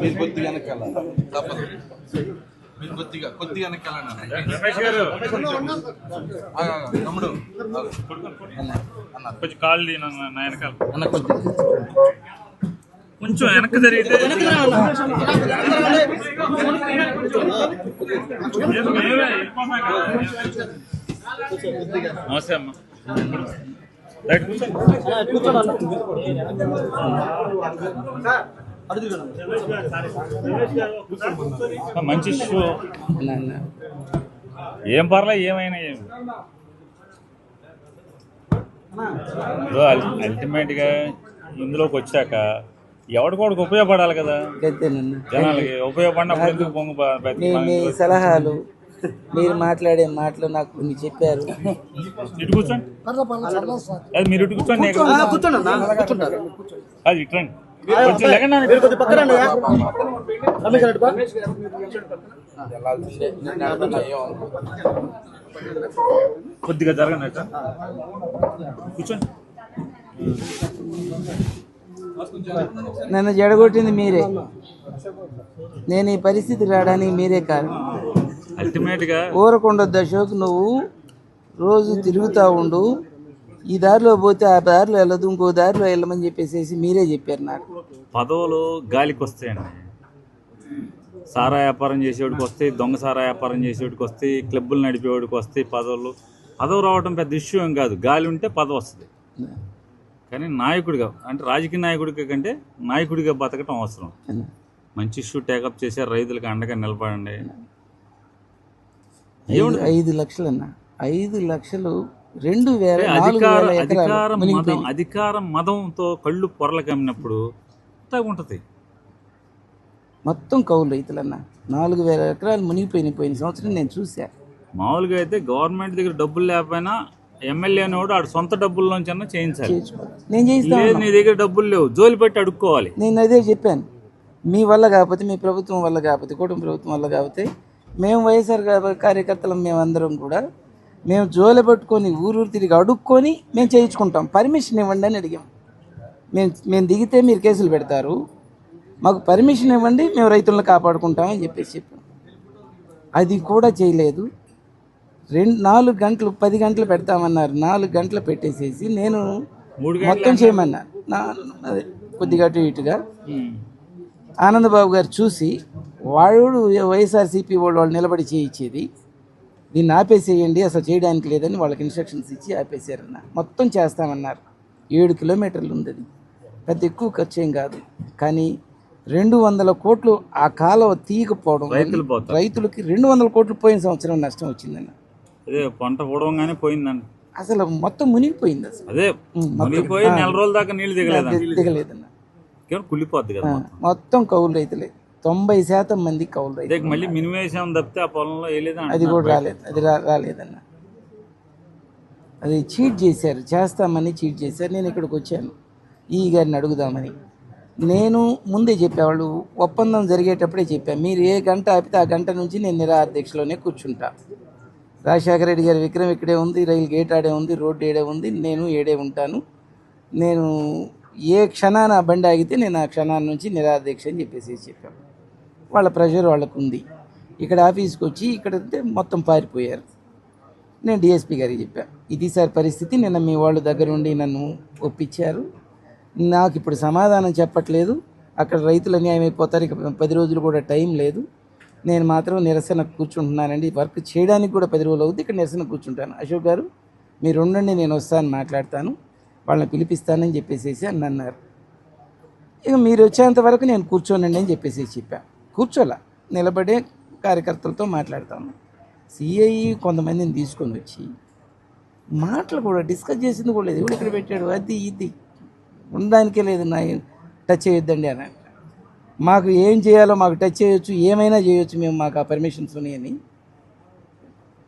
మీరు కొద్దిగా వెనకాల తప్పదు మీరు కొద్దిగా కొద్దిగా వెనకాలండి రమేష్ గారు తమ్ముడు అన్న అన్న కొంచెం కాళ్ళు తీ నా నా వెనకాల అన్న కొద్దిగా కొంచెం వెనక్కి జరిగితే ఏదో మేమే వెళ్ళిపోతాం కదా. నమస్తే అమ్మ రైట్ కూర్చో. మంచి షో. ఏం పర్లే ఏమైనా ఏం. అల్టిమేట్గా ఇందులోకి వచ్చాక ఎవడికోడికి ఉపయోగపడాలి కదా. జనాలకి ఉపయోగపడినప్పుడు మీ సలహాలు మీరు మాట్లాడే మాటలు నాకు కొన్ని చెప్పారు. ఇటు కూర్చోండి. అది మీరు ఇటు కూర్చోండి నేను ఇక్కడ రండి వెళ్తున్నా, ఏం కొద్దిగా కూర్చోండి. నన్ను జడగొట్టింది మీరే. నేను ఈ పరిస్థితి రావడానికి మీరే కారణం. అల్టిమేట్గా ఊరకొండొద్దు అశోక్ నువ్వు రోజు తిరుగుతూ ఉండు. ఈ దారిలో పోతే ఆ దారిలో వెళ్ళదు ఇంకో దారిలో వెళ్ళమని చెప్పేసి మీరే చెప్పారు నాకు. పదవులు గాలికి వస్తాయండి సారా వ్యాపారం చేసేవాడికి వస్తాయి దొంగ సారా వ్యాపారం చేసేవాడికి వస్తాయి క్లబ్బులు నడిపేవాడికి వస్తాయి పదవులు. పదవి రావడం పెద్ద ఇష్యూ ఏం కాదు. గాలి ఉంటే పదవి వస్తుంది. కానీ నాయకుడిగా అంటే రాజకీయ నాయకుడిగా కంటే నాయకుడిగా బతకటం అవసరం. మంచి ఇష్యూ టేకప్ చేశారు రైతులకు అండగా నిలబడండి. ఐదు లక్షలు అన్న ఐదు లక్షలు రెండు వేల అధికార అధికార మదం. అధికార మదంతో కళ్ళు పొరలు కమ్మినప్పుడు ఉంటుంది. మొత్తం కౌలు రైతులన్న. నాలుగు వేల ఎకరాలు మునిగిపోయినాయి పోయిన సంవత్సరం నేను చూసా మామూలుగా అయితే గవర్నమెంట్ దగ్గర డబ్బులు లేకపోయినా ఎమ్మెల్యే అనేవాడు ఆడు సొంత డబ్బుల్లోంచన్నా చేయించాలి. చేసుకోవాలి నేను చేయిస్తా లేదు ఉన్నా. నీ దగ్గర డబ్బులు లేవు. జోలి పెట్టి అడుక్కోవాలి. నేను అదే చెప్పాను. మీ వల్ల కాకపోతే మీ ప్రభుత్వం వల్ల కాకపోతే కుటుంబ ప్రభుత్వం వల్ల కాకపోతే మేము వైఎస్ఆర్ కార్యకర్తలం మేమందరం కూడా మేము జోలె పట్టుకొని ఊరూరు తిరిగి అడుక్కొని మేము చేయించుకుంటాం. పర్మిషన్ ఇవ్వండి అని అడిగాం. మేము మేము దిగితే మీరు కేసులు పెడతారు. మాకు పర్మిషన్ ఇవ్వండి మేము రైతులను కాపాడుకుంటామని చెప్పేసి చెప్పాం. అది కూడా చేయలేదు. రెండు నాలుగు గంటలు పది గంటలు పెడతామన్నారు. నాలుగు గంటలు పెట్టేసేసి నేను మూడు మొత్తం చేయమన్నారు నా అదే కొద్దిగా అటు ఇటుగా. ఆనందబాబు గారు చూసి వాడు వైఎస్ఆర్సీపీ వాళ్ళు వాళ్ళు నిలబడి చేయించేది. దీన్ని ఆపేసేయండి అసలు చేయడానికి లేదని వాళ్ళకి ఇన్స్ట్రక్షన్స్ ఇచ్చి ఆపేసారన్న మొత్తం చేస్తామన్నారు. ఏడు కిలోమీటర్లు ఉంది అది. పెద్ద ఎక్కువ ఖర్చు ఏం కాదు. కానీ రెండు వందల కోట్లు ఆ కాలువ తీయకపోవడం రైతులకి రెండు వందల కోట్లు పోయిన సంవత్సరం నష్టం వచ్చిందన్న. అదే పంట పూడవంగానే పోయిందండి అసలు మొత్తం మునిగిపోయింది అసలు. అదే మునిగిపోయి నెల రోజుల దాకా నీళ్ళు దిగలేదండి ది- దిగలేదన్న. కేవలం కుళ్ళిపోద్ది కదా. మొత్తం కౌలు రైతులే. తొంభై శాతం మంది కౌలు మళ్ళీ మినిమేషన్ తప్పితే ఆ పొలంలో వేయలేదు అది కూడా రాలేదు అది రాలేదన్న. అది చీట్ చేశారు చేస్తామని చీట్ చేశారు నేను ఇక్కడికి వచ్చాను. ఈ గారిని అడుగుదామని. నేను ముందే చెప్పేవాళ్ళు ఒప్పందం జరిగేటప్పుడే చెప్పాను మీరు ఏ గంట ఆపితే ఆ గంట నుంచి నేను నిరాధ్యక్షలోనే కూర్చుంటా. రాజశేఖర రెడ్డి గారి విక్రమ్ ఇక్కడే ఉంది రైలు గేట్ ఆడే ఉంది రోడ్డు ఏడే ఉంది నేను ఏడే ఉంటాను. నేను ఏ క్షణాన బండి ఆగితే నేను ఆ క్షణాన్ని నుంచి నిరాధ్యక్ష అని చెప్పేసి చెప్పాను. వాళ్ళ ప్రెషర్ వాళ్ళకు ఉంది ఇక్కడ ఆఫీస్కి వచ్చి ఇక్కడ ఉంటే మొత్తం పారిపోయారు. నేను డిఎస్పీ గారికి చెప్పాను ఇది సార్ పరిస్థితి నిన్న మీ వాళ్ళు దగ్గర ఉండి నన్ను ఒప్పించారు. నాకు ఇప్పుడు సమాధానం చెప్పట్లేదు. అక్కడ రైతులు అన్యాయం అయిపోతారు. ఇక పది రోజులు కూడా టైం లేదు. నేను మాత్రం నిరసన కూర్చుంటున్నానండి. వర్క్ చేయడానికి కూడా పది రోజులు అవుతుంది ఇక్కడ నిరసన కూర్చుంటాను. అశోక్ గారు మీరు ఉండండి నేను వస్తాను మాట్లాడతాను. వాళ్ళని పిలిపిస్తానని చెప్పేసేసి అని అన్నారు. ఇక మీరు వచ్చేంత వరకు నేను కూర్చోనండి అని చెప్పేసి చెప్పాను కూర్చోలా నిలబడే కార్యకర్తలతో మాట్లాడతాను సిఐ కొంతమందిని తీసుకొని వచ్చి మాటలు కూడా డిస్కస్ చేసింది కూడా లేదు. ఎవడు ఇక్కడ పెట్టాడు? అది ఇది. ఉండడానికే లేదు నా టచ్ చేయొద్దండి అని మాకు ఏం చేయాలో మాకు టచ్ చేయొచ్చు ఏమైనా చేయొచ్చు మేము మాకు ఆ పర్మిషన్స్ ఉన్నాయని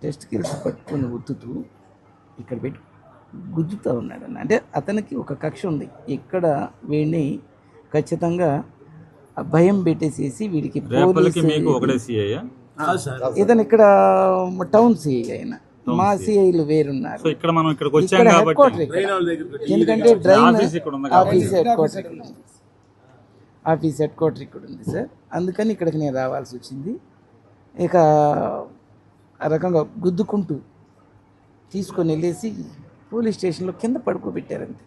టెస్ట్ కిల్స్ పట్టుకొని ఉత్తుతూ ఇక్కడ పెట్టి గుద్దుతూ ఉన్నాడు అంటే అతనికి ఒక కక్ష ఉంది. ఇక్కడ వీడిని ఖచ్చితంగా భయం పెట్టేసేసి వీడికి ఇతను ఇక్కడ టౌన్ సిఐ ఆయన. మా సిఐలు వేరున్నారు. సో ఇక్కడ మనం ఇక్కడికి వచ్చాం ఇక్కడ హెడ్ కాబట్టి క్వార్టర్ ఇక్కడ. ఎందుకంటే డ్రైన్ ఆఫీస్ ఇక్కడ ఉంది కాబట్టి. ఆఫీస్ హెడ్ క్వార్టర్ ఇక్కడ ఉంది. ఆఫీస్ హెడ్ క్వార్టర్ ఇక్కడ ఉంది సార్. అందుకని ఇక్కడికి నేను రావాల్సి వచ్చింది. ఇక ఆ రకంగా గుద్దుకుంటూ తీసుకొని వెళ్ళేసి పోలీస్ స్టేషన్లో కింద పడుకోబెట్టారంతే.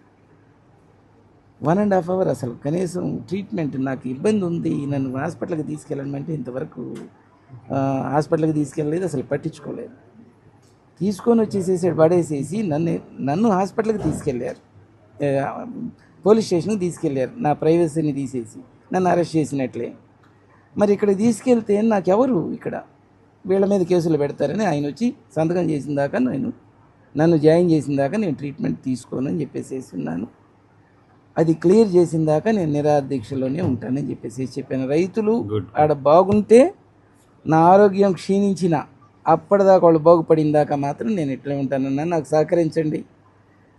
వన్ అండ్ హాఫ్ అవర్ అసలు. కనీసం ట్రీట్మెంట్ నాకు ఇబ్బంది ఉంది నన్ను హాస్పిటల్కి తీసుకెళ్ళమంటే ఇంతవరకు హాస్పిటల్కి తీసుకెళ్ళలేదు అసలు పట్టించుకోలేదు. తీసుకొని వచ్చేసేసాడు పడేసేసి నన్ను నన్ను హాస్పిటల్కి తీసుకెళ్ళారు. పోలీస్ స్టేషన్కి తీసుకెళ్ళారు నా ప్రైవసీని తీసేసి. నన్ను అరెస్ట్ చేసినట్లే. మరి ఇక్కడ తీసుకెళ్తే నాకు ఎవరు ఇక్కడ? వీళ్ళ మీద కేసులు పెడతారని ఆయన వచ్చి సంతకం చేసిన దాకా నేను నన్ను జాయిన్ చేసిన దాకా నేను ట్రీట్మెంట్ తీసుకోను అని చెప్పేసి ఉన్నాను. అది క్లియర్ చేసిన దాకా నేను నిరాదీక్షలోనే ఉంటానని చెప్పేసి చెప్పాను. రైతులు. ఆడ బాగుంటే నా ఆరోగ్యం క్షీణించిన అప్పటిదాకా వాళ్ళు బాగుపడిన దాకా మాత్రం నేను ఇట్లే ఉంటానన్నా నాకు సహకరించండి.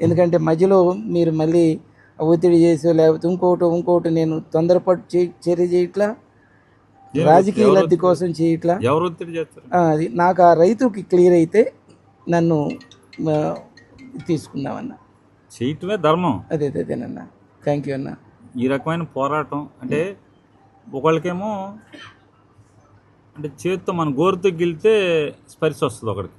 ఎందుకంటే మధ్యలో మీరు మళ్ళీ ఒత్తిడి చేసో లేకపోతే ఇంకోటి ఇంకోటి నేను తొందరపాటు చర్య చేయట్లా? రాజకీయ లబ్ధి కోసం చేయట్లా? ఎవరు ఒత్తిడి చేస్తారు? ఆ, అది నాకు ఆ రైతుకి క్లియర్ అయితే నన్ను తీసుకుందామన్న. చేయటమే ధర్మం. అదే అదేనన్న. థ్యాంక్ యూ అన్న. ఈ రకమైన పోరాటం అంటే ఒకళ్ళకేమో అంటే చేతితో మన గోరుతో గిలితే స్పర్శ వస్తుంది ఒకడికి.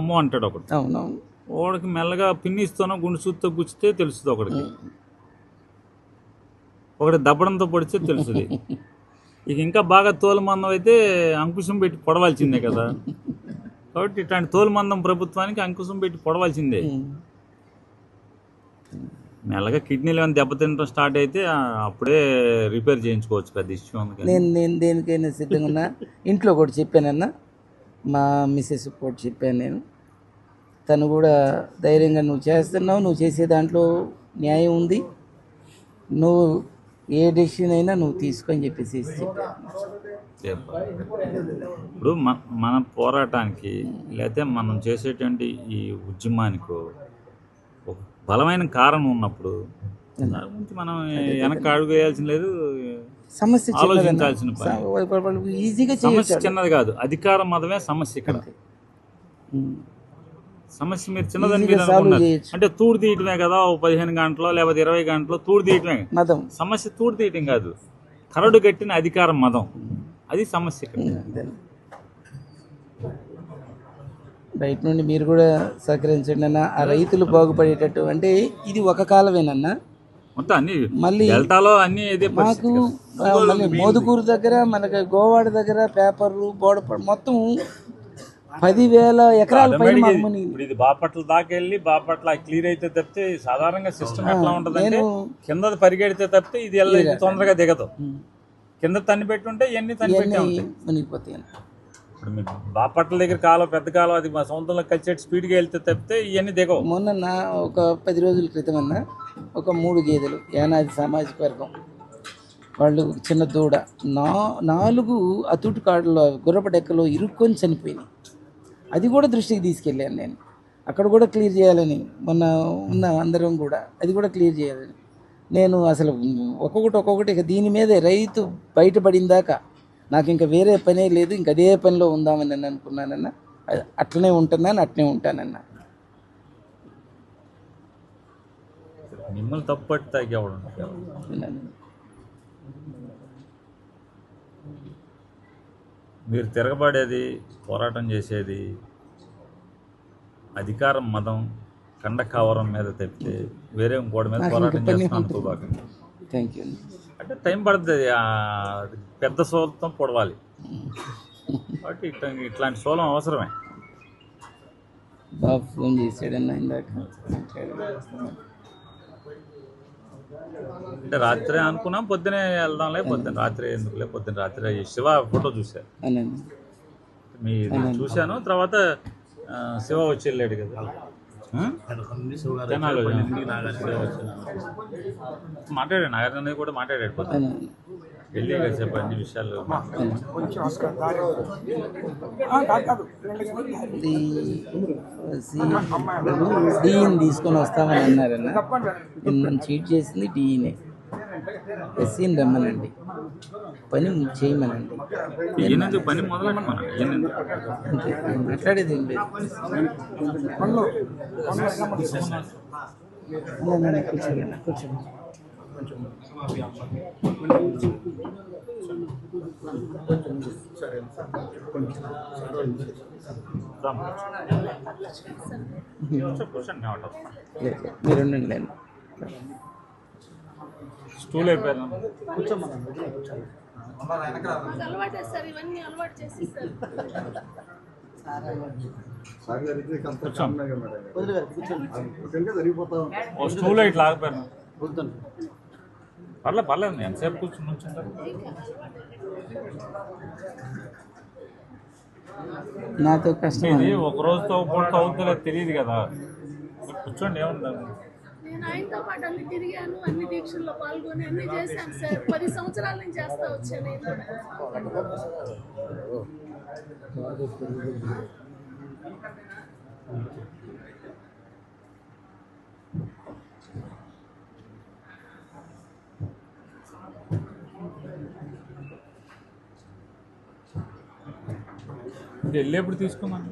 అమ్మో అంటాడు ఒకడు. అవునవును. ఒకడికి మెల్లగా పిన్నిస్తోనో గుండు సూత్తో గుచ్చితే తెలుస్తుంది ఒకడికి. ఒకటి దబ్బడంతో పొడిస్తే తెలుస్తుంది. ఇక ఇంకా బాగా తోలు మందం అయితే అంకుశం పెట్టి పొడవాల్సిందే కదా. కాబట్టి ఇట్లాంటి తోలు మందం ప్రభుత్వానికి అంకుశం పెట్టి పొడవాల్సిందే. మెల్లగా కిడ్నీలు ఏమైనా దెబ్బతినడం స్టార్ట్ అయితే అప్పుడే రిపేర్ చేయించుకోవచ్చు పెద్ద ఇష్యూ ఉంది నేను నేను దేనికైనా సిద్ధంగా ఉన్నా? ఇంట్లో కూడా చెప్పానన్న మా మిస్సెస్ కూడా చెప్పాను నేను. తను కూడా ధైర్యంగా నువ్వు చేస్తున్నావు నువ్వు చేసే దాంట్లో న్యాయం ఉంది. నువ్వు ఏ డెసిషన్ అయినా నువ్వు తీసుకొని చెప్పేసి చెప్పాను. ఇప్పుడు మన మన పోరాటానికి లేకపోతే మనం చేసేటువంటి ఈ ఉద్యమానికి ఒక బలమైన కారణం ఉన్నప్పుడు దాని గురించి మనం వెనక్కి అడుగు వేయాల్సిన లేదు సమస్య. ఆలోచించాల్సిన పని. ఈజీగా సమస్య చిన్నది కాదు. అధికార మదమే సమస్య ఇక్కడ. సమస్య మీరు చిన్నదని మీరు అనుకున్నారు. అంటే తూడు తీయటమే కదా ఓ పదిహేను గంటలో లేకపోతే ఇరవై గంటలో తూడు తీయటమే. మతం సమస్య తూడు తీయటం కాదు. కరడు కట్టిన అధికారం మదం. అది సమస్య ఇక్కడ. బయట నుండి మీరు కూడా సహకరించండి అన్న. ఆ రైతులు బాగుపడేటట్టు అంటే ఇది ఒక కాలమేనన్నా. మొత్తం అన్ని మళ్ళీ డెల్టాలో అన్ని ఇదే మాకు మళ్ళీ మోదుకూరు దగ్గర మనకి గోవాడ దగ్గర పేపర్లు బోడప మొత్తం పదివేల ఎకరాల పైన మాకు మునిగింది. ఇప్పుడు ఇది బాపట్ల దాకా వెళ్ళి బాపట్ల క్లియర్ అయితే తప్పితే సాధారణంగా సిస్టమ్ ఎట్లా ఉంటదంటే నేను కింద పరిగెడితే తప్పితే ఇది వెళ్ళ ఇది తొందరగా దిగదు. కింద తన్ని పెట్టి ఉంటే ఇవన్నీ తన్ని పెట్టే ఇవన్నీ ఉంటాయి. మునిగిపోతాయి ఇప్పుడు బాపట్ల దగ్గర కాలం పెద్ద కాలం అది మా సొంతంలో కలిసేటి స్పీడ్గా వెళ్తే తప్పితే ఇవన్నీ దిగవు. మొన్న నా ఒక పది రోజుల క్రితం అన్న ఒక మూడు గేదెలు యానాది సామాజిక వర్గం. వాళ్ళు చిన్న దూడ. నా నాలుగు అతుటు కాడలో గుర్రప డెక్కలో ఇరుక్కొని చనిపోయినాయి. అది కూడా దృష్టికి తీసుకెళ్ళాను నేను. అక్కడ కూడా క్లియర్ చేయాలని మొన్న ఉన్న అందరం కూడా అది కూడా క్లియర్ చేయాలని. నేను అసలు ఒక్కొక్కటి ఒక్కొక్కటి ఇక దీని మీదే రైతు బయటపడిన దాకా నాకు ఇంకా వేరే పనే లేదు ఇంక అదే పనిలో ఉందామని నేను అనుకున్నానన్న అట్లనే ఉంటున్నాను అట్లనే ఉంటానన్న. మిమ్మల్ని తప్పు పట్టి తగ్గేవాడు విన్నాను. మీరు తిరగబడేది పోరాటం చేసేది అధికారం మదం కండ కావరం మీద తప్పితే వేరే ఇంకోటి మీద పోరాటం అనుకోబాక థ్యాంక్ యూ అంటే టైం పడుతుంది పెద్ద సోలంతో పొడవాలి. కాబట్టి ఇట్లా ఇట్లాంటి సోలం అవసరమే. బాబు ఫోన్ చేశాడన్న ఇందాక. అంటే రాత్రి అనుకున్నాం పొద్దునే వెళ్దాంలే పొద్దున రాత్రి ఎందుకులే పొద్దున రాత్రి శివ ఫోటో అనండి. మీ చూశాను తర్వాత శివ వచ్చి వెళ్ళాడు కదా. మాట్లాడాడు. నాగార్జున కూడా మాట్లాడాడు వెళ్ళి అన్ని విషయాలు డీని తీసుకొని వస్తామని అన్నారన్న. చీట్ చేసింది డీనే ఎస్సీని రమ్మనండి. పని చేయమనండి. ఈయనందుకు పని మాట్లాడేది ఏం లేదు. కూర్చోండి కూర్చోండి కూర్చోండి ఆటో లేదు, లేదు, మీరు ఉండండి లేండి. స్టూల్ అయిపోయాను మాకు అలవాటు చేస్తారు ఇవన్నీ అలవాటు చేసేస్తారు ఓ స్టూల్ ఇట్లా ఆగిపోయాను పర్లేదు పర్లేదు ఎంతసేపు కూర్చుని నాతో కష్టం ఇది ఒక రోజుతో పూట అవుతుందో తెలియదు కదా. కూర్చోండి ఏముంది? నేను ఆయనతో పాటు అన్ని తిరిగాను అన్ని దీక్షల్లో పాల్గొని అన్ని చేశాను సార్. పది సంవత్సరాల నుంచి చేస్తా వచ్చాను నేను వెళ్ళేప్పుడు తీసుకున్నాను